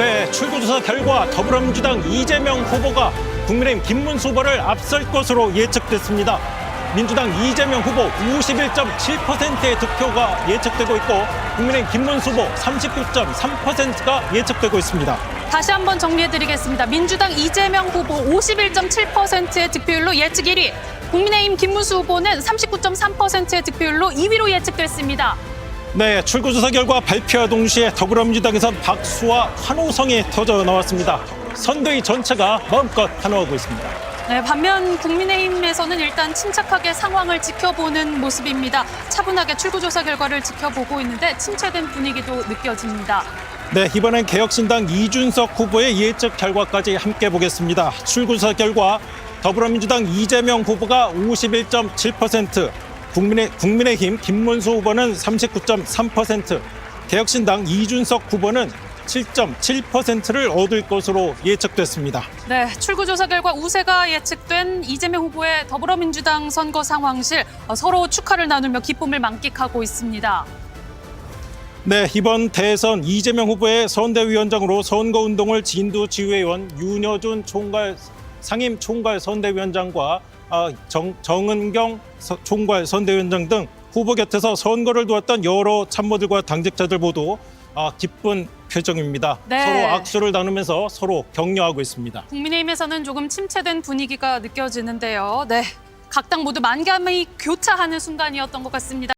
네, 출구조사 결과 더불어민주당 이재명 후보가 국민의힘 김문수 후보를 앞설 것으로 예측됐습니다. 민주당 이재명 후보 51.7%의 득표가 예측되고 있고 국민의힘 김문수 후보 39.3%가 예측되고 있습니다. 다시 한번 정리해드리겠습니다. 민주당 이재명 후보 51.7%의 득표율로 예측 1위, 국민의힘 김문수 후보는 39.3%의 득표율로 2위로 예측됐습니다. 네, 출구조사 결과 발표와 동시에 더불어민주당에선 박수와 환호성이 터져 나왔습니다. 선대위 전체가 마음껏 환호하고 있습니다. 네, 반면 국민의힘에서는 일단 침착하게 상황을 지켜보는 모습입니다. 차분하게 출구조사 결과를 지켜보고 있는데 침체된 분위기도 느껴집니다. 네, 이번엔 개혁신당 이준석 후보의 예측 결과까지 함께 보겠습니다. 출구조사 결과 더불어민주당 이재명 후보가 51.7%, 국민의, 국민의힘 김문수 후보는 39.3%, 개혁신당 이준석 후보는 7.7%를 얻을 것으로 예측됐습니다. 네, 출구조사 결과 우세가 예측된 이재명 후보의 더불어민주당 선거 상황실 어, 서로 축하를 나누며 기쁨을 만끽하고 있습니다. 네, 이번 대선 이재명 후보의 선대위원장으로 선거운동을 진두 지휘위원 윤여준 총괄 상임 총괄 선대위원장과 아, 정, 정은경 서- 총괄 선대위원장 등 후보 곁에서 선거를 도왔던 여러 참모들과 당직자들 모두 아, 기쁜 표정입니다. 네. 서로 악수를 나누면서 서로 격려하고 있습니다. 국민의힘에서는 조금 침체된 분위기가 느껴지는데요. 네, 각 당 모두 만감이 교차하는 순간이었던 것 같습니다.